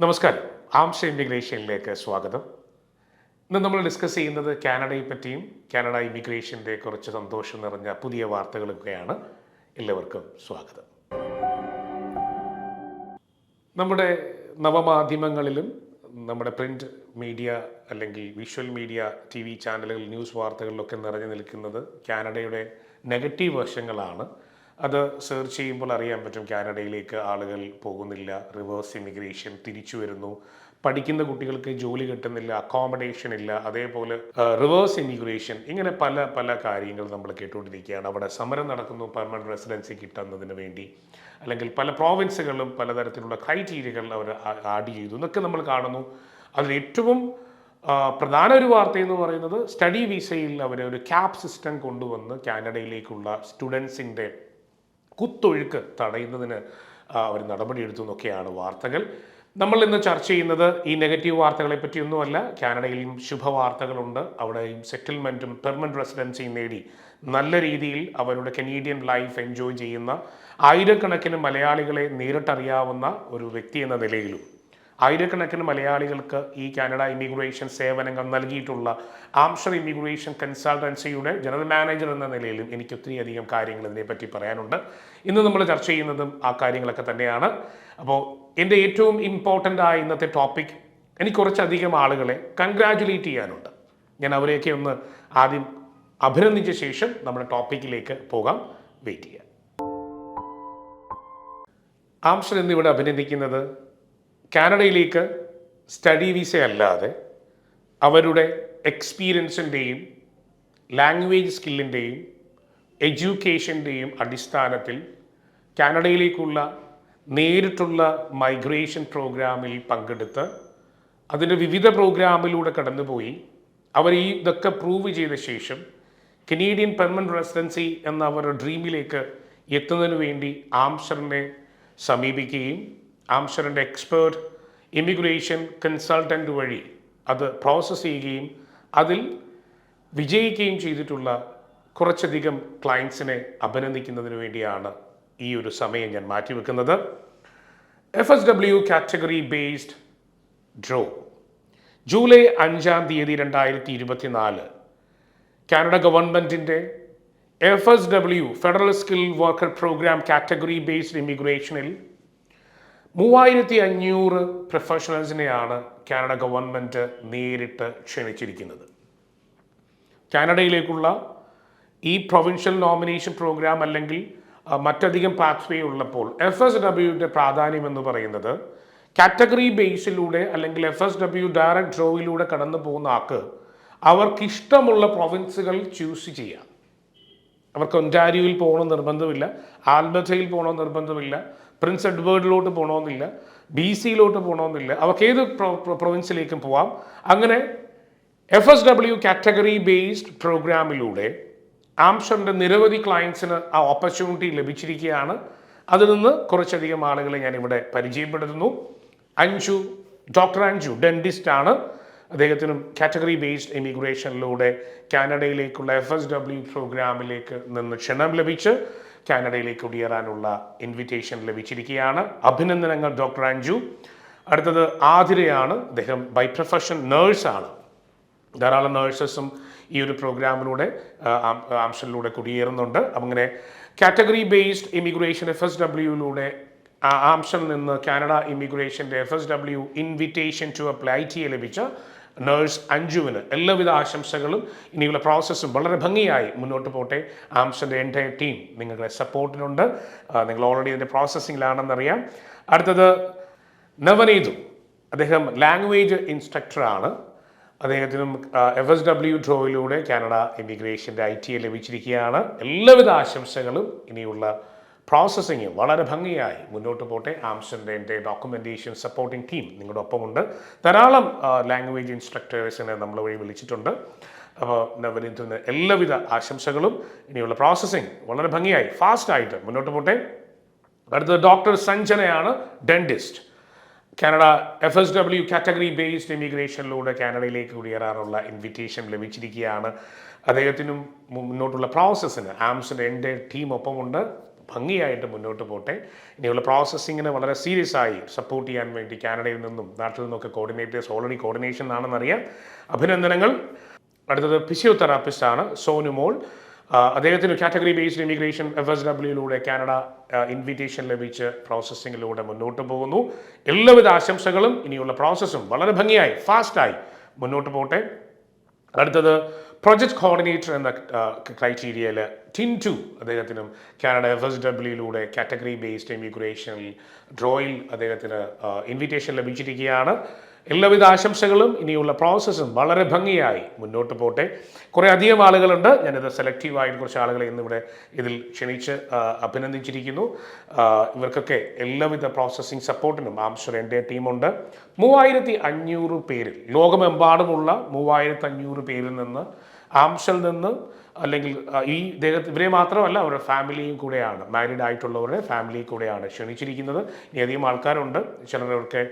നമസ്കാരം. ആംഷ ഇമിഗ്രേഷനിലേക്ക് സ്വാഗതം. ഇന്ന് നമ്മൾ ഡിസ്കസ് ചെയ്യുന്നത് കാനഡയെ പറ്റിയും കാനഡ ഇമിഗ്രേഷന്റെ കുറച്ച് സന്തോഷം നിറഞ്ഞ പുതിയ വാർത്തകളൊക്കെയാണ്. എല്ലാവർക്കും സ്വാഗതം. നമ്മുടെ നവമാധ്യമങ്ങളിലും നമ്മുടെ പ്രിന്റ് മീഡിയ അല്ലെങ്കിൽ വിഷ്വൽ മീഡിയ ടി വി ചാനലുകൾ ന്യൂസ് വാർത്തകളിലൊക്കെ നിറഞ്ഞു നിൽക്കുന്നത് കാനഡയുടെ നെഗറ്റീവ് വശങ്ങളാണ്. അത് സെർച്ച് ചെയ്യുമ്പോൾ അറിയാൻ പറ്റും കാനഡയിലേക്ക് ആളുകൾ പോകുന്നില്ല റിവേഴ്സ് ഇമിഗ്രേഷൻ തിരിച്ചു വരുന്നു. പഠിക്കുന്ന കുട്ടികൾക്ക് ജോലി കിട്ടുന്നില്ല അക്കോമഡേഷൻ ഇല്ല അതേപോലെ റിവേഴ്സ് ഇമിഗ്രേഷൻ ഇങ്ങനെ പല പല കാര്യങ്ങൾ നമ്മൾ കേട്ടുകൊണ്ടിരിക്കുകയാണ്. അവിടെ സമരം നടക്കുന്നു പെർമനന്റ് റെസിഡൻസി കിട്ടുന്നതിന് വേണ്ടി. അല്ലെങ്കിൽ പല പ്രോവിൻസുകളിലും പലതരത്തിലുള്ള ക്രൈറ്റീരിയകൾ അവർ ആഡ് ചെയ്തു എന്നൊക്കെ നമ്മൾ കാണുന്നു. അതിൽ ഏറ്റവും പ്രധാന ഒരു വാർത്ത എന്ന് പറയുന്നത് സ്റ്റഡി വിസയിൽ അവർ ഒരു ക്യാപ് സിസ്റ്റം കൊണ്ടുവന്ന് കാനഡയിലേക്കുള്ള സ്റ്റുഡൻസിന്റെ കുത്തൊഴുക്ക് തടയുന്നതിന് അവർ നടപടിയെടുത്തു എന്നൊക്കെയാണ് വാർത്തകൾ. നമ്മൾ ഇന്ന് ചർച്ച ചെയ്യുന്നത് ഈ നെഗറ്റീവ് വാർത്തകളെ പറ്റിയൊന്നുമല്ല. കാനഡയിലും ശുഭവാർത്തകളുണ്ട്. അവിടെയും സെറ്റിൽമെന്റും പെർമനന്റ് റെസിഡൻസിയും നേടി. നല്ല രീതിയിൽ അവരുടെ കനേഡിയൻ ലൈഫ് എൻജോയ് ചെയ്യുന്ന ആയിരക്കണക്കിന് മലയാളികളെ നേരിട്ടറിയാവുന്ന ഒരു വ്യക്തി എന്ന നിലയിലും. ആയിരക്കണക്കിന് മലയാളികൾക്ക് ഈ കാനഡ ഇമിഗ്രേഷൻ സേവനങ്ങൾ നൽകിയിട്ടുള്ള ആംഷർ ഇമിഗ്രേഷൻ കൺസൾട്ടൻസിയുടെ ജനറൽ മാനേജർ എന്ന നിലയിലും എനിക്ക് ഒത്തിരി അധികം കാര്യങ്ങൾ ഇതിനെപ്പറ്റി പറയാനുണ്ട്. ഇന്ന് നമ്മൾ ചർച്ച ചെയ്യുന്നതും ആ കാര്യങ്ങളൊക്കെ തന്നെയാണ്. അപ്പോൾ എന്റെ ഏറ്റവും ഇമ്പോർട്ടന്റ് ആയ ഇന്നത്തെ ടോപ്പിക് എനിക്ക് കുറച്ചധികം ആളുകളെ കൺഗ്രാറ്റുലേറ്റ് ചെയ്യാനുണ്ട്. ഞാൻ അവരെയൊക്കെ ഒന്ന് ആദ്യം അഭിനന്ദിച്ച ശേഷം നമ്മുടെ ടോപ്പിക്കിലേക്ക് പോകാം. വെയിറ്റ് ചെയ്യാം. ആംഷർ എന്നിവിടെ അഭിനന്ദിക്കുന്നത് കാനഡയിലേക്ക് സ്റ്റഡി വിസ അല്ലാതെ അവരുടെ എക്സ്പീരിയൻസിന്റെയും ലാംഗ്വേജ് സ്കില്ലിന്റെയും എഡ്യൂക്കേഷന്റെയും അടിസ്ഥാനത്തിൽ കാനഡയിലേക്കുള്ള നേരിട്ടുള്ള മൈഗ്രേഷൻ പ്രോഗ്രാമിൽ പങ്കെടുത്ത് അതിന്റെ വിവിധ പ്രോഗ്രാമിലൂടെ കടന്നുപോയി. അവർ ഈ ഇതൊക്കെ പ്രൂവ് ചെയ്ത ശേഷം കനേഡിയൻ പെർമനന്റ് റെസിഡൻസി എന്ന അവരുടെ ഡ്രീമിലേക്ക് എത്തുന്നതിന് വേണ്ടി ആംഷറിനെ സമീപിക്കുകയും ആംഷറിന്റെ എക്സ്പേർട്ട് ഇമിഗ്രേഷൻ കൺസൾട്ടന്റ് വഴി അത് പ്രോസസ്സ് ചെയ്യുകയും അതിൽ വിജയിക്കുകയും ചെയ്തിട്ടുള്ള കുറച്ചധികം ക്ലയൻസിനെ അഭിനന്ദിക്കുന്നതിന് വേണ്ടിയാണ് ഈ ഒരു സമയം ഞാൻ മാറ്റിവെക്കുന്നത്. F S W category based draw July അഞ്ചാം തീയതി രണ്ടായിരത്തി ഇരുപത്തിനാല് കാനഡ ഗവൺമെന്റിന്റെ F S W federal skill worker program category based ഇമിഗ്രേഷനിൽ മൂവായിരത്തി അഞ്ഞൂറ് പ്രൊഫഷണൽസിനെയാണ് കാനഡ ഗവൺമെന്റ് നേരിട്ട് ക്ഷണിച്ചിരിക്കുന്നത്. കാനഡയിലേക്കുള്ള ഈ പ്രൊവിൻഷ്യൽ നോമിനേഷൻ പ്രോഗ്രാം അല്ലെങ്കിൽ മറ്റധികം പാത്വേ ഉള്ളപ്പോൾ എഫ് എസ് ഡബ്ല്യുവിന്റെ പ്രാധാന്യം എന്ന് പറയുന്നത് കാറ്റഗറി ബേസിലൂടെ അല്ലെങ്കിൽ എഫ് എസ് ഡബ്ല്യു ഡയറക്റ്റ് ഡ്രോയിലൂടെ കടന്നു പോകുന്ന ആൾക്ക് അവർക്കിഷ്ടമുള്ള പ്രൊവിൻസുകൾ ചൂസ് ചെയ്യാം. അവർക്ക് ഒന്റാരിയോയിൽ പോകണമെന്ന് നിർബന്ധമില്ല ആൽബർട്ടയിൽ പോകണമെന്ന് നിർബന്ധമില്ല പ്രിൻസ് എഡ്വേർഡിലോട്ട് പോകണമെന്നില്ല ബി സിയിലോട്ട് പോകണമെന്നില്ല അവർക്ക് ഏത് പ്രൊവിൻസിലേക്കും പോവാം. അങ്ങനെ F S W category based പ്രോഗ്രാമിലൂടെ ആംഷറിന്റെ നിരവധി ക്ലയൻസിന് ആ ഓപ്പർച്യൂണിറ്റി ലഭിച്ചിരിക്കുകയാണ്. അതിൽ നിന്ന് കുറച്ചധികം ആളുകളെ ഞാനിവിടെ പരിചയപ്പെടുത്തുന്നു. അഞ്ചു ഡോക്ടർ അഞ്ചു ഡെന്റിസ്റ്റ് ആണ്. അദ്ദേഹത്തിനും കാറ്റഗറി ബേസ്ഡ് ഇമിഗ്രേഷനിലൂടെ കാനഡയിലേക്കുള്ള എഫ് എസ് ഡബ്ല്യു പ്രോഗ്രാമിലേക്ക് നിന്ന് ക്ഷണം ലഭിച്ച് കാനഡയിലേക്ക് കുടിയേറാനുള്ള ഇൻവിറ്റേഷൻ ലഭിച്ചിരിക്കുകയാണ്. അഭിനന്ദനങ്ങൾ ഡോക്ടർ അഞ്ജു അടുത്തത് ആതിരയാണ്. അദ്ദേഹം ബൈ പ്രൊഫഷൻ നേഴ്സാണ് ധാരാളം നേഴ്സസും ഈ ഒരു പ്രോഗ്രാമിലൂടെ ആംഷനിലൂടെ കുടിയേറുന്നുണ്ട്. അങ്ങനെ category based immigration F S ഡബ്ല്യുയിലൂടെ ആംഷനിൽ നിന്ന് Canada ഇമിഗ്രേഷന്റെ F S W invitation to apply T ലഭിച്ച നേഴ്സ് അഞ്ജുവിന് എല്ലാവിധ ആശംസകളും. ഇനിയുള്ള പ്രോസസ്സും വളരെ ഭംഗിയായി മുന്നോട്ട് പോട്ടെ. ആംസിന്റെ എന്റെ ടീം നിങ്ങളുടെ സപ്പോർട്ടിനുണ്ട് നിങ്ങൾ ഓൾറെഡി ഇതിന്റെ പ്രോസസ്സിങ്ങിലാണെന്നറിയാം അടുത്തത് നവനീതു. അദ്ദേഹം ലാംഗ്വേജ് ഇൻസ്ട്രക്ടറാണ് അദ്ദേഹത്തിനും എഫ് എസ് ഡബ്ല്യു ഡ്രോയിലൂടെ കാനഡ ഇമിഗ്രേഷന്റെ ഐ ടി എ ലഭിച്ചിരിക്കുകയാണ്. എല്ലാവിധ ആശംസകളും ഇനിയുള്ള പ്രോസസ്സിങ് വളരെ ഭംഗിയായി മുന്നോട്ട് പോട്ടെ. ആംസന്റെ എന്റെ ഡോക്യുമെന്റേഷൻ സപ്പോർട്ടിംഗ് ടീം നിങ്ങളുടെ ഒപ്പമുണ്ട്. ധാരാളം ലാംഗ്വേജ് ഇൻസ്ട്രക്ടേഴ്സിനെ നമ്മൾ വഴി വിളിച്ചിട്ടുണ്ട്. അപ്പോൾ നവനീതിന് എല്ലാവിധ ആശംസകളും. ഇനിയുള്ള പ്രോസസ്സിങ് വളരെ ഭംഗിയായി ഫാസ്റ്റ് ആയിട്ട് മുന്നോട്ട് പോട്ടെ. അടുത്തത് doctor സഞ്ജനയാണ് dentist Canada F S W category based ഇമിഗ്രേഷനിലൂടെ കാനഡയിലേക്ക് കുടിയേറാനുള്ള ഇൻവിറ്റേഷൻ ലഭിച്ചിരിക്കുകയാണ്. അദ്ദേഹത്തിനും മുന്നോട്ടുള്ള പ്രോസസ്സിന് ആംസിന്റെ എന്റെ ടീം ഒപ്പമുണ്ട്. ഭംഗിയായിട്ട് മുന്നോട്ട് പോട്ടെ. ഇനിയുള്ള പ്രോസസ്സിങ്ങിന് വളരെ സീരിയസ് ആയി സപ്പോർട്ട് ചെയ്യാൻ വേണ്ടി കാനഡയിൽ നിന്നും നാട്ടിൽ നിന്നൊക്കെ കോർഡിനേറ്റേഴ്സ് ഓൾറെഡി കോർഡിനേഷൻ ആണെന്നറിയാം അഭിനന്ദനങ്ങൾ. അടുത്തത് ഫിസിയോതെറാപ്പിസ്റ്റ് ആണ് സോനു മോൾ. അദ്ദേഹത്തിന് category based immigration F S ഡബ്ല്യൂയിലൂടെ Canada invitation ലഭിച്ച് പ്രോസസ്സിങ്ങിലൂടെ മുന്നോട്ട് പോകുന്നു. എല്ലാവിധ ആശംസകളും ഇനിയുള്ള പ്രോസസ്സും വളരെ ഭംഗിയായി ഫാസ്റ്റായി മുന്നോട്ട് പോട്ടെ. അടുത്തത് പ്രൊജക്ട് കോർഡിനേറ്റർ എന്ന ക്രൈറ്റീരിയയിൽ ടിൻ ടു അദ്ദേഹത്തിനും കാനഡ എഫ് എസ് ഡബ്ല്യൂയിലൂടെ കാറ്റഗറി ബേസ്ഡ് ഇമിഗ്രേഷനിൽ ഡ്രോയിൽ അദ്ദേഹത്തിന് ഇൻവിറ്റേഷൻ ലഭിച്ചിരിക്കുകയാണ്. എല്ലാവിധ ആശംസകളും ഇനിയുള്ള പ്രോസസ്സും വളരെ ഭംഗിയായി മുന്നോട്ട് പോട്ടെ. കുറേ അധികം ആളുകളുണ്ട്. ഞാനിത് സെലക്റ്റീവായിട്ട് കുറച്ച് ആളുകളെ ഇന്നിവിടെ ഇതിൽ ക്ഷണിച്ച് അഭിനന്ദിച്ചിരിക്കുന്നു. ഇവർക്കൊക്കെ എല്ലാവിധ പ്രോസസ്സിംഗ് സപ്പോർട്ടിനും ആംശ്വർ എന്റെ ടീമുണ്ട് മൂവായിരത്തി അഞ്ഞൂറ് പേരിൽ ലോകമെമ്പാടുമുള്ള മൂവായിരത്തി അഞ്ഞൂറ് പേരിൽ നിന്ന് ആംഷൽ നിന്ന് അല്ലെങ്കിൽ ഈ ഇദ്ദേഹത്തെ ഇവരെ മാത്രമല്ല അവരുടെ ഫാമിലിയും കൂടെയാണ്. മാരീഡ് ആയിട്ടുള്ളവരുടെ ഫാമിലി കൂടെയാണ് ക്ഷണിച്ചിരിക്കുന്നത്. ഇനി അധികം ആൾക്കാരുണ്ട്. ചിലരവർക്ക്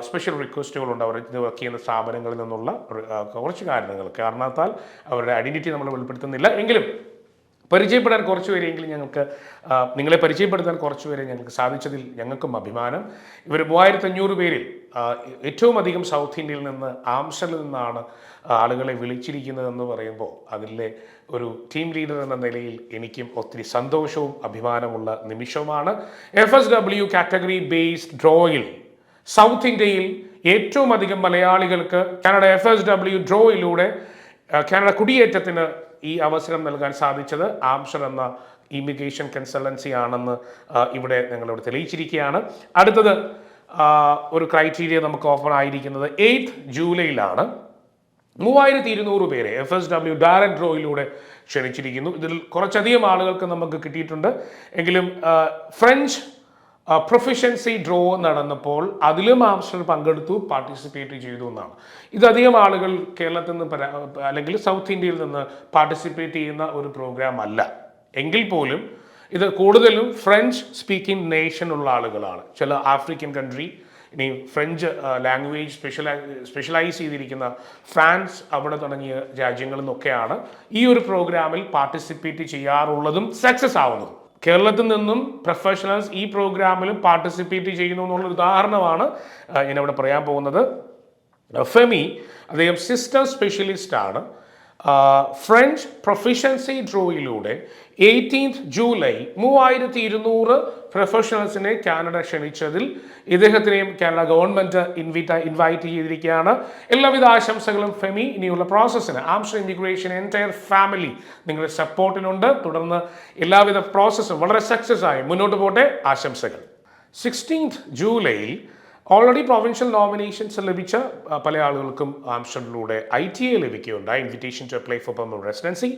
സ്പെഷ്യൽ റിക്വസ്റ്റുകളുണ്ട് അവർ വർക്ക് ചെയ്യുന്ന സ്ഥാപനങ്ങളിൽ നിന്നുള്ള കുറച്ച് കാരണങ്ങൾ. കാരണത്താൽ അവരുടെ ഐഡന്റിറ്റി നമ്മൾ വെളിപ്പെടുത്തുന്നില്ല. എങ്കിലും പരിചയപ്പെടാൻ കുറച്ച് പേരെങ്കിലും ഞങ്ങൾക്ക് നിങ്ങളെ പരിചയപ്പെടുത്താൻ കുറച്ച് പേരെ ഞങ്ങൾക്ക് സാധിച്ചതിൽ ഞങ്ങൾക്കും അഭിമാനം. ഇവർ മൂവായിരത്തി അഞ്ഞൂറ് പേരിൽ ഏറ്റവും അധികം സൗത്ത് ഇന്ത്യയിൽ നിന്ന് ആംഷലിൽ നിന്നാണ് ആളുകളെ വിളിച്ചിരിക്കുന്നതെന്ന് പറയുമ്പോൾ അതിലെ ഒരു ടീം ലീഡർ എന്ന നിലയിൽ എനിക്കും ഒത്തിരി സന്തോഷവും അഭിമാനമുള്ള നിമിഷവുമാണ് F S W category based ഡ്രോയിൽ south ഇന്ത്യയിൽ ഏറ്റവും അധികം മലയാളികൾക്ക് കാനഡ എഫ് എസ് ഡബ്ല്യു ഡ്രോയിലൂടെ കാനഡ കുടിയേറ്റത്തിന് ഈ അവസരം നൽകാൻ സാധിച്ചത് ആംഷർ എന്ന ഇമിഗ്രേഷൻ കൺസൾട്ടൻസി ആണെന്ന് ഇവിടെ ഞങ്ങളിവിടെ തെളിയിച്ചിരിക്കുകയാണ്. അടുത്തത് ഒരു ക്രൈറ്റീരിയ നമുക്ക് ഓപ്പൺ ആയിരിക്കുന്നത് എയ്ത്ത് ജൂലൈയിലാണ്. മൂവായിരത്തി ഇരുന്നൂറ് പേരെ എഫ് എസ് ഡബ്ല്യു ഡയറക്ട് ഡ്രോയിലൂടെ ക്ഷണിച്ചിരിക്കുന്നു. ഇതിൽ കുറച്ചധികം ആളുകൾക്ക് നമുക്ക് കിട്ടിയിട്ടുണ്ട്. എങ്കിലും ഫ്രഞ്ച് പ്രൊഫഷൻസി ഡ്രോ നടന്നപ്പോൾ അതിലും ആംസ്റ്റർ പങ്കെടുത്തു പാർട്ടിസിപ്പേറ്റ് ചെയ്തു എന്നാണ്. ഇതധികം ആളുകൾ കേരളത്തിൽ നിന്ന് അല്ലെങ്കിൽ സൗത്ത് ഇന്ത്യയിൽ നിന്ന് പാർട്ടിസിപ്പേറ്റ് ചെയ്യുന്ന ഒരു പ്രോഗ്രാം അല്ല. എങ്കിൽ പോലും ഇത് കൂടുതലും ഫ്രഞ്ച് സ്പീക്കിംഗ് നേഷൻ ഉള്ള ആളുകളാണ്. ചില ആഫ്രിക്കൻ കൺട്രി ഇനി ഫ്രഞ്ച് ലാംഗ്വേജ് സ്പെഷ്യലൈ സ്പെഷ്യലൈസ് ചെയ്തിരിക്കുന്ന ഫ്രാൻസ് അവിടെ തുടങ്ങിയ രാജ്യങ്ങളിൽ നിന്നൊക്കെയാണ് ഈ ഒരു പ്രോഗ്രാമിൽ പാർട്ടിസിപ്പേറ്റ് ചെയ്യാറുള്ളതും സക്സസ് ആവുന്നതും. കേരളത്തിൽ നിന്നും പ്രൊഫഷണൽസ് ഈ പ്രോഗ്രാമിൽ പാർട്ടിസിപ്പേറ്റ് ചെയ്യുന്നു എന്നുള്ള ഉദാഹരണമാണ് ഞാനിവിടെ പറയാൻ പോകുന്നത്. ഫെമി അദ്ദേഹം സിസ്റ്റം സ്പെഷ്യലിസ്റ്റ് ആണ്. ഫ്രഞ്ച് പ്രൊഫഷൻസി ഡ്രോയിലൂടെ എയ്റ്റീൻത് ജൂലൈ മൂവായിരത്തി ഇരുന്നൂറ് പ്രൊഫഷണൽസിനെ കാനഡ ക്ഷണിച്ചതിൽ ഇദ്ദേഹത്തിനെയും കാനഡ ഗവൺമെന്റ് ഇൻവിറ്റ ഇൻവൈറ്റ് ചെയ്തിരിക്കുകയാണ്. എല്ലാവിധ ആശംസകളും ഫെമി ഇനിയുള്ള പ്രോസസ്സിന് ആംസ്റ്റർ ഇമിഗ്രേഷൻ എന്റയർ ഫാമിലി നിങ്ങളുടെ സപ്പോർട്ടിനുണ്ട് തുടർന്ന് എല്ലാവിധ പ്രോസസ്സും വളരെ സക്സസ് ആയി മുന്നോട്ട് പോട്ടെ ആശംസകൾ. സിക്സ്റ്റീൻത് ജൂലൈയിൽ ഓൾറെഡി പ്രൊവിൻഷ്യൽ നോമിനേഷൻസ് ലഭിച്ച പല ആളുകൾക്കും ആംസ്റ്റർഡിലൂടെ ഐ ടി എ ലഭിക്കുകയുണ്ടായി. Invitation to apply for permanent residency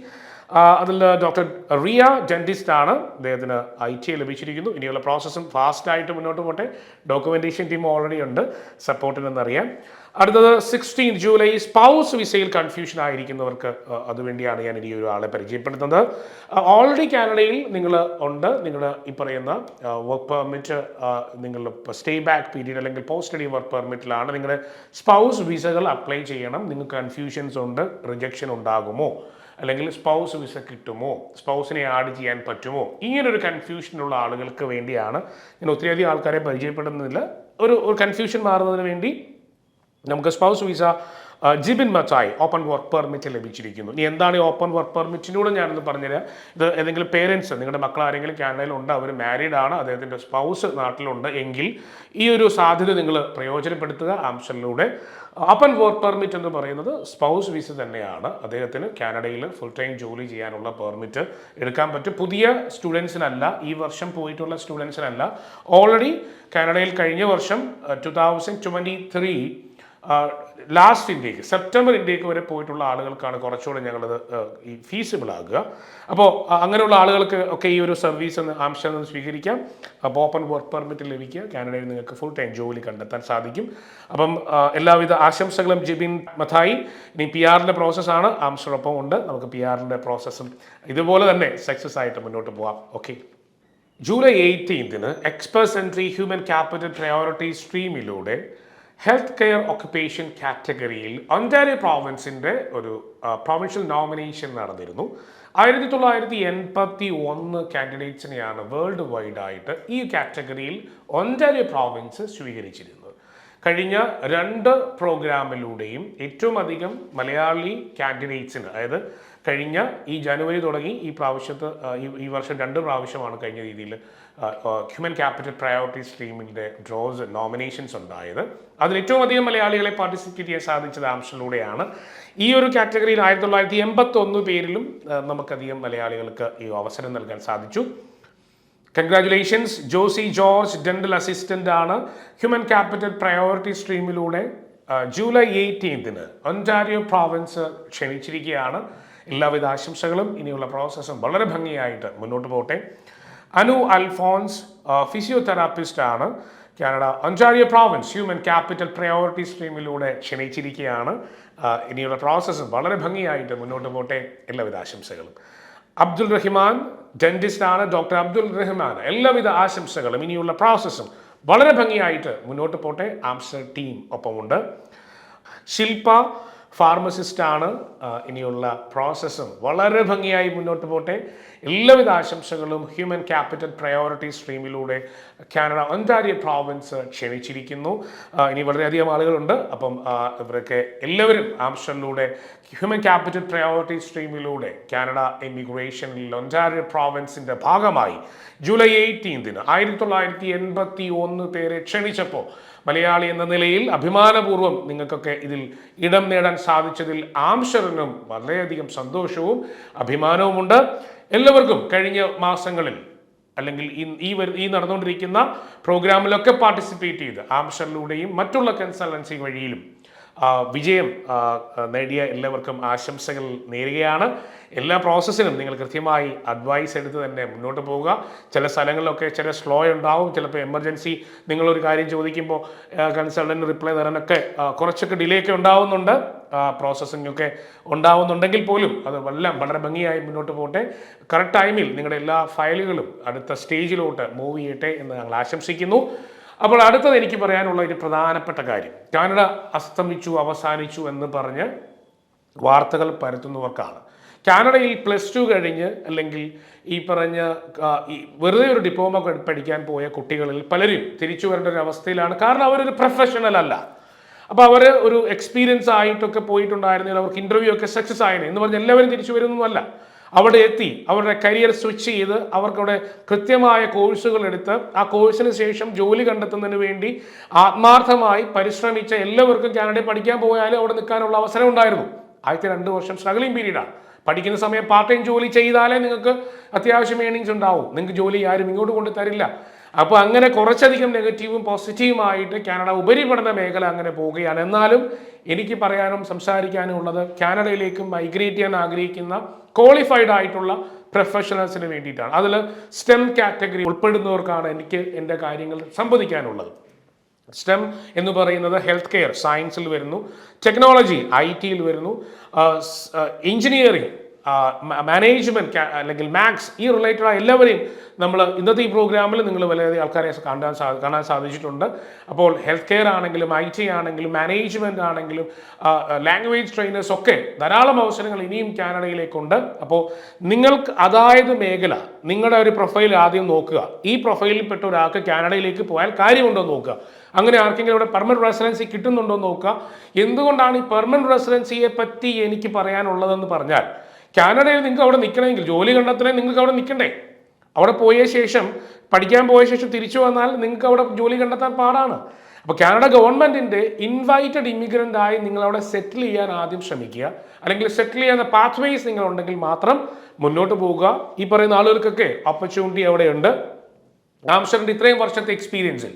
അതിൽ ഡോക്ടർ റിയ ഡെന്റിസ്റ്റ് ആണ്. അദ്ദേഹത്തിന് ഐ ടി ലഭിച്ചിരിക്കുന്നു. ഇനിയുള്ള പ്രോസസ്സും ഫാസ്റ്റായിട്ട് മുന്നോട്ട് പോട്ടെ. ഡോക്യുമെന്റേഷൻ ടീം ഓൾറെഡി ഉണ്ട്. സപ്പോർട്ടിനെന്നറിയാം അടുത്തത് സിക്സ്റ്റീൻ ജൂലൈ സ്പൗസ് വിസയിൽ കൺഫ്യൂഷൻ ആയിരിക്കുന്നവർക്ക് അതുവേണ്ടിയാണ് ഞാൻ ഇനി ഒരു ആളെ പരിചയപ്പെടുത്തുന്നത്. ഓൾറെഡി കാനഡയിൽ നിങ്ങൾ ഉണ്ട്. നിങ്ങൾ ഈ പറയുന്ന വർക്ക് പെർമിറ്റ് നിങ്ങൾ സ്റ്റേ ബാക്ക് പീരീഡ് അല്ലെങ്കിൽ പോസ്റ്റ് സ്റ്റഡി വർക്ക് പെർമിറ്റിലാണ് നിങ്ങളുടെ സ്പൗസ് വിസകൾ അപ്ലൈ ചെയ്യണം. നിങ്ങൾക്ക് കൺഫ്യൂഷൻസ് ഉണ്ട് റിജക്ഷൻ ഉണ്ടാകുമോ? അല്ലെങ്കിൽ സ്പൗസ് വിസ കിട്ടുമോ? സ്പൗസിനെ ആഡ് ചെയ്യാൻ പറ്റുമോ? ഇങ്ങനൊരു കൺഫ്യൂഷനുള്ള ആളുകൾക്ക് വേണ്ടിയാണ് ഞാൻ ഒത്തിരിയധികം ആൾക്കാരെ പരിചയപ്പെടുന്നില്ല ഒരു ഒരു കൺഫ്യൂഷൻ മാറുന്നതിന് വേണ്ടി നമുക്ക് spouse visa Jibin Machayi open work permit ലഭിച്ചിരിക്കുന്നു. ഇനി എന്താണ് ഈ ഓപ്പൺ വർക്ക് പെർമിറ്റിനോട് ഞാനൊന്ന് പറഞ്ഞുതരാം. ഇത് ഏതെങ്കിലും പേരൻസ് നിങ്ങളുടെ മക്കൾ ആരെങ്കിലും കാനഡയിൽ കാനഡയിലുണ്ട് അവർ മാരീഡ് ആണ് അദ്ദേഹത്തിന്റെ സ്പൗസ് നാട്ടിലുണ്ട് എങ്കിൽ ഈ ഒരു സാധ്യത നിങ്ങൾ പ്രയോജനപ്പെടുത്തുക. ആംഷനിലൂടെ ഓപ്പൺ വർക്ക് പെർമിറ്റ് എന്ന് പറയുന്നത് സ്പൗസ് വിസ തന്നെയാണ്. അദ്ദേഹത്തിന് കാനഡയിൽ ഫുൾ ടൈം ജോലി ചെയ്യാനുള്ള പെർമിറ്റ് എടുക്കാൻ പറ്റും. പുതിയ സ്റ്റുഡൻസിനല്ല ഈ വർഷം പോയിട്ടുള്ള സ്റ്റുഡൻസിനല്ല ഓൾറെഡി കാനഡയിൽ കഴിഞ്ഞ വർഷം two thousand twenty three last intake September intake വരെ പോയിട്ടുള്ള ആളുകൾക്കാണ് കുറച്ചുകൂടെ ഞങ്ങളത് ഈ ഫീസിബിൾ ആകുക. അപ്പോൾ അങ്ങനെയുള്ള ആളുകൾക്ക് ഒക്കെ ഈ ഒരു സർവീസ് എന്ന് ഒന്ന് സ്വീകരിക്കാം. അപ്പോൾ ഓപ്പൺ വർക്ക് പെർമിറ്റ് ലഭിക്കുക. കാനഡയിൽ നിങ്ങൾക്ക് ഫുൾ ടൈം ജോലി കണ്ടെത്താൻ സാധിക്കും. അപ്പം എല്ലാവിധ ആശംസകളും ജിബിൻ മഥായി. ഇനി പി ആറിന്റെ പ്രോസസ്സാണ് ആംസ്റ്ററൊപ്പം ഉണ്ട്. നമുക്ക് പി ആറിന്റെ പ്രോസസ്സും ഇതുപോലെ തന്നെ സക്സസ് ആയിട്ട് മുന്നോട്ട് പോവാം. Okay July എയ്റ്റീൻത്തിന് express entry human capital priority സ്ട്രീമിലൂടെ health care occupation കാറ്റഗറിയിൽ ഒന്റാരിയോ പ്രോവിൻസിന്റെ ഒരു പ്രൊവിൻഷ്യൽ നോമിനേഷൻ നടന്നിരുന്നു. ആയിരത്തി തൊള്ളായിരത്തി എൺപത്തി ഒന്ന് കാൻഡിഡേറ്റ്സിനെയാണ് വേൾഡ് വൈഡ് ആയിട്ട് ഈ കാറ്റഗറിയിൽ ഒന്റാരിയോ പ്രോവിൻസ് സ്വീകരിച്ചിരുന്നത്. കഴിഞ്ഞ രണ്ട് പ്രോഗ്രാമിലൂടെയും ഏറ്റവും അധികം മലയാളി കാൻഡിഡേറ്റ്സിന് അതായത് കഴിഞ്ഞ ഈ ജനുവരി തുടങ്ങി ഈ പ്രാവശ്യത്ത് ഈ വർഷം രണ്ട് പ്രാവശ്യമാണ് കഴിഞ്ഞ രീതിയിൽ ഹ്യൂമൻ ക്യാപിറ്റൽ പ്രയോറിറ്റി സ്ട്രീമിന്റെ ഡ്രോസ് നോമിനേഷൻസ് ഉണ്ടായത്. അതിൽ ഏറ്റവും അധികം മലയാളികളെ പാർട്ടിസിപ്പേറ്റ് ചെയ്യാൻ സാധിച്ചത് ആംഷനിലൂടെയാണ്. ഈ ഒരു കാറ്റഗറിയിൽ ആയിരത്തി തൊള്ളായിരത്തി എൺപത്തി ഒന്ന് പേരിലും നമുക്കധികം മലയാളികൾക്ക് ഈ അവസരം നൽകാൻ സാധിച്ചു. Congratulations Josy George dental assistant ആണ്. ഹ്യൂമൻ ക്യാപിറ്റൽ പ്രയോറിറ്റി സ്ട്രീമിലൂടെ ജൂലൈ എയ്റ്റീൻത്തിന് ഒന്റാരിയോ പ്രോവിൻസ് ക്ഷണിച്ചിരിക്കുകയാണ്. എല്ലാവിധ ആശംസകളും ഇനിയുള്ള പ്രോസസ്സും വളരെ ഭംഗിയായിട്ട് മുന്നോട്ട് പോട്ടെ അനു അൽഫോൺസ് ഫിസിയോതെറാപ്പിസ്റ്റാണ് Canada Anjaria province human capital priority സ്ട്രീമിലൂടെ ക്ഷണിച്ചിരിക്കുകയാണ് ഇനിയുള്ള പ്രോസസ്സും വളരെ ഭംഗിയായിട്ട് മുന്നോട്ട് പോട്ടെ. എല്ലാവിധ ആശംസകളും. അബ്ദുൽ റഹിമാൻ ഡെന്റിസ്റ്റ് ആണ്. ഡോക്ടർ അബ്ദുൽ റഹ്മാൻ എല്ലാവിധ ആശംസകളും. ഇനിയുള്ള പ്രോസസ്സും വളരെ ഭംഗിയായിട്ട് മുന്നോട്ട് പോട്ടെ. ആംസ്റ്റർ ടീം ഒപ്പമുണ്ട്. ശില്പ ഫാർമസിസ്റ്റാണ് ഇനിയുള്ള പ്രോസസ്സും വളരെ ഭംഗിയായി മുന്നോട്ട് പോട്ടെ. എല്ലാവിധ ആശംസകളും ഹ്യൂമൻ ക്യാപിറ്റൽ പ്രയോറിറ്റി സ്ട്രീമിലൂടെ കാനഡ ഒന്റാരിയ പ്രോവിൻസ് ക്ഷണിച്ചിരിക്കുന്നു. ഇനി വളരെയധികം ആളുകളുണ്ട്. അപ്പം ഇവരൊക്കെ എല്ലാവരും ആംസ്റ്ററിലൂടെ ഹ്യൂമൻ ക്യാപിറ്റൽ പ്രയോറിറ്റി സ്ട്രീമിലൂടെ കാനഡ ഇമിഗ്രേഷനിൽ ഒന്റാരിയ പ്രോവിൻസിന്റെ ഭാഗമായി ജൂലൈ എയ്റ്റീൻതിന് ആയിരത്തി തൊള്ളായിരത്തി എൺപത്തി ഒന്ന് പേരെ ക്ഷണിച്ചപ്പോൾ മലയാളി എന്ന നിലയിൽ അഭിമാനപൂർവം നിങ്ങൾക്കൊക്കെ ഇതിൽ ഇടം നേടാൻ സാധിച്ചതിൽ ആംഷറിനും വളരെയധികം സന്തോഷവും അഭിമാനവുമുണ്ട്. എല്ലാവർക്കും കഴിഞ്ഞ മാസങ്ങളിൽ അല്ലെങ്കിൽ ഈ ഈ ഈ നടന്നുകൊണ്ടിരിക്കുന്ന പ്രോഗ്രാമിലൊക്കെ പാർട്ടിസിപ്പേറ്റ് ചെയ്ത് ആംഷറിലൂടെയും മറ്റുള്ള കൺസൾട്ടൻസി വഴിയിലും വിജയം നേടിയ എല്ലാവർക്കും ആശംസകൾ നേരുകയാണ്. എല്ലാ പ്രോസസ്സിനും നിങ്ങൾ കൃത്യമായി അഡ്വൈസ് എടുത്ത് തന്നെ മുന്നോട്ട് പോവുക. ചില സ്ഥലങ്ങളിലൊക്കെ ചില സ്ലോ ഉണ്ടാവും. ചിലപ്പോൾ എമർജൻസി നിങ്ങളൊരു കാര്യം ചോദിക്കുമ്പോൾ കൺസൾട്ടന്റ് റിപ്ലൈ തരാനൊക്കെ കുറച്ചൊക്കെ ഡിലേ ഒക്കെ ഉണ്ടാവുന്നുണ്ട്. പ്രോസസ്സിംഗ് ഒക്കെ ഉണ്ടാവുന്നുണ്ടെങ്കിൽ പോലും അത് എല്ലാം വളരെ ഭംഗിയായി മുന്നോട്ട് പോകട്ടെ. കറക്റ്റ് ടൈമിൽ നിങ്ങളുടെ എല്ലാ ഫയലുകളും അടുത്ത സ്റ്റേജിലോട്ട് മൂവ് ചെയ്യട്ടെ എന്ന് ഞങ്ങൾ ആശംസിക്കുന്നു. അപ്പോൾ അടുത്തത് എനിക്ക് പറയാനുള്ള ഒരു പ്രധാനപ്പെട്ട കാര്യം. കാനഡ അസ്തമിച്ചു അവസാനിച്ചു എന്ന് പറഞ്ഞ് വാർത്തകൾ പരത്തുന്നവർക്കാണ്. കാനഡയിൽ പ്ലസ് ടു കഴിഞ്ഞ് അല്ലെങ്കിൽ ഈ പറഞ്ഞ ഈ വെറുതെ ഒരു ഡിപ്ലോമ പഠിക്കാൻ പോയ കുട്ടികളിൽ പലരും തിരിച്ചു വരേണ്ട ഒരു അവസ്ഥയിലാണ്. കാരണം അവരൊരു പ്രൊഫഷണൽ അല്ല. അപ്പോൾ അവർ ഒരു എക്സ്പീരിയൻസ് ആയിട്ടൊക്കെ പോയിട്ടുണ്ടായിരുന്നെങ്കിൽ അവർക്ക് ഇന്റർവ്യൂ ഒക്കെ സക്സസ് ആയിരുന്നു എന്ന് പറഞ്ഞ് എല്ലാവരും തിരിച്ചു വരുന്നൊന്നുമല്ല. അവിടെ എത്തി അവരുടെ കരിയർ സ്വിച്ച് ചെയ്ത് അവർക്കവിടെ കൃത്യമായ കോഴ്സുകൾ എടുത്ത് ആ കോഴ്സിന് ശേഷം ജോലി കണ്ടെത്തുന്നതിന് വേണ്ടി ആത്മാർത്ഥമായി പരിശ്രമിച്ച എല്ലാവർക്കും കാനഡയിൽ പഠിക്കാൻ പോയാലും അവിടെ നിൽക്കാനുള്ള അവസരം ഉണ്ടായിരുന്നു. ആദ്യത്തെ രണ്ട് വർഷം സ്ട്രഗിളിംഗ് പീരീഡാണ് പഠിക്കുന്ന സമയം പാർട്ട് ടൈം ജോലി ചെയ്താലേ നിങ്ങൾക്ക് അത്യാവശ്യം ഏണിങ്സ് ഉണ്ടാവും. നിങ്ങൾക്ക് ജോലി ആരും ഇങ്ങോട്ട് കൊണ്ടു തരില്ല അപ്പോൾ അങ്ങനെ കുറച്ചധികം നെഗറ്റീവും പോസിറ്റീവുമായിട്ട് കാനഡ ഉപരിപഠന മേഖല അങ്ങനെ പോവുകയാണ്. എന്നാലും എനിക്ക് പറയാനും സംസാരിക്കാനും ഉള്ളത് കാനഡയിലേക്ക് മൈഗ്രേറ്റ് ചെയ്യാൻ ആഗ്രഹിക്കുന്ന ക്വാളിഫൈഡ് ആയിട്ടുള്ള പ്രൊഫഷണൽസിന് വേണ്ടിയിട്ടാണ്. അതിൽ സ്റ്റെം കാറ്റഗറി ഉൾപ്പെടുന്നവർക്കാണ് എനിക്ക് എന്റെ കാര്യങ്ങൾ സംവദിക്കാനുള്ളത്. സ്റ്റെം എന്ന് പറയുന്നത് ഹെൽത്ത് കെയർ സയൻസിൽ വരുന്നു. ടെക്നോളജി ഐ ടിയിൽ വരുന്നു. എഞ്ചിനീയറിംഗ് മാനേജ്മെന്റ് അല്ലെങ്കിൽ മാക്സ് ഈ റിലേറ്റഡ് ആയ എല്ലാവരെയും നമ്മൾ ഇന്നത്തെ ഈ പ്രോഗ്രാമിൽ നിങ്ങൾ വളരെയധികം ആൾക്കാരെ കാണാൻ സാ കാണാൻ സാധിച്ചിട്ടുണ്ട്. അപ്പോൾ ഹെൽത്ത് കെയർ ആണെങ്കിലും ഐ ടി ആണെങ്കിലും മാനേജ്മെന്റ് ആണെങ്കിലും ലാംഗ്വേജ് ട്രെയിനേഴ്സ് ഒക്കെ ധാരാളം അവസരങ്ങൾ ഇനിയും കാനഡയിലേക്കുണ്ട്. അപ്പോൾ നിങ്ങൾക്ക് അതായത് മേഖല നിങ്ങളുടെ ഒരു പ്രൊഫൈൽ ആദ്യം നോക്കുക. ഈ പ്രൊഫൈലിൽ പ്രൊഫൈലിൽപ്പെട്ട ഒരാൾക്ക് കാനഡയിലേക്ക് പോയാൽ കാര്യമുണ്ടോ എന്ന് നോക്കുക. അങ്ങനെ ആർക്കെങ്കിലും ഇവിടെ പെർമനന്റ് റെസിഡൻസി കിട്ടുന്നുണ്ടോ എന്ന് നോക്കുക. എന്തുകൊണ്ടാണ് ഈ പെർമനന്റ് റെസിഡൻസിയെ പറ്റി എനിക്ക് പറയാനുള്ളതെന്ന് പറഞ്ഞാൽ കാനഡയിൽ നിങ്ങൾക്ക് അവിടെ നിൽക്കണമെങ്കിൽ ജോലി കണ്ടെത്തണേ നിങ്ങൾക്ക് അവിടെ നിൽക്കണ്ടേ അവിടെ പോയ ശേഷം പഠിക്കാൻ പോയ ശേഷം തിരിച്ചു വന്നാൽ നിങ്ങൾക്ക് അവിടെ ജോലി കണ്ടെത്താൻ പാടാണ്. അപ്പോൾ കാനഡ ഗവൺമെന്റിന്റെ ഇൻവൈറ്റഡ് ഇമിഗ്രന്റ് ആയി നിങ്ങൾ അവിടെ സെറ്റിൽ ചെയ്യാൻ ആദ്യം ശ്രമിക്കുക. അല്ലെങ്കിൽ സെറ്റിൽ ചെയ്യാൻ പാത്ത് വേസ് നിങ്ങൾ ഉണ്ടെങ്കിൽ മാത്രം മുന്നോട്ട് പോവുക. ഈ പറയുന്ന ആളുകൾക്കൊക്കെ ഓപ്പർച്യൂണിറ്റി അവിടെയുണ്ട്. ആംസ്റ്ററിന്റെ ഇത്രയും വർഷത്തെ എക്സ്പീരിയൻസിൽ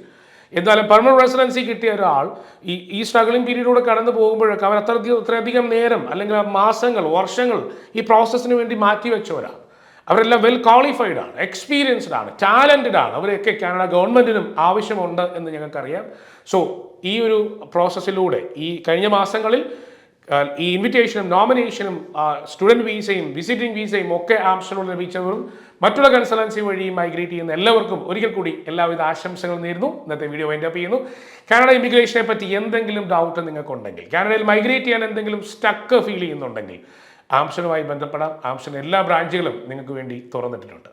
എന്തായാലും പെർമനന്റ് റെസിഡൻസി കിട്ടിയ ഒരാൾ ഈ ഈ സ്ട്രഗിളിംഗ് പീരീഡിലൂടെ കടന്നു പോകുമ്പോഴൊക്കെ അവർ അത്ര അത്രയധികം നേരം അല്ലെങ്കിൽ മാസങ്ങൾ വർഷങ്ങൾ ഈ പ്രോസസ്സിന് വേണ്ടി മാറ്റി മാറ്റിവെച്ചവരാണ് അവരെല്ലാം വെൽ ക്വാളിഫൈഡ് ആണ് എക്സ്പീരിയൻസ്ഡ് ആണ് ടാലന്റഡ് ആണ്. അവരെയൊക്കെ കാനഡ ഗവൺമെന്റിനും ആവശ്യമുണ്ട് എന്ന് ഞങ്ങൾക്കറിയാം. സോ ഈ ഒരു പ്രോസസ്സിലൂടെ ഈ കഴിഞ്ഞ മാസങ്ങളിൽ ഈ ഇൻവിറ്റേഷനും നോമിനേഷനും സ്റ്റുഡന്റ് വീസയും വിസിറ്റിംഗ് വീസയും ഒക്കെ ആംഷനോട് ലഭിച്ചവരും മറ്റുള്ള കൺസൾട്ടൻസി വഴി മൈഗ്രേറ്റ് ചെയ്യുന്ന എല്ലാവർക്കും ഒരിക്കൽ കൂടി എല്ലാവിധ ആശംസകളും നേരുന്നു. ഇന്നത്തെ വീഡിയോ വൈൻഡ് അപ്പ് ചെയ്യുന്നു. കാനഡ ഇമിഗ്രേഷനെ പറ്റി എന്തെങ്കിലും ഡൗട്ട് നിങ്ങൾക്കുണ്ടെങ്കിൽ കാനഡയിൽ മൈഗ്രേറ്റ് ചെയ്യാൻ എന്തെങ്കിലും സ്റ്റക്ക് ഫീൽ ചെയ്യുന്നുണ്ടെങ്കിൽ ആംഷനുമായി ബന്ധപ്പെടാം. ആംഷൻ എല്ലാ ബ്രാഞ്ചുകളും നിങ്ങൾക്ക് വേണ്ടി തുറന്നിട്ടിട്ടുണ്ട്.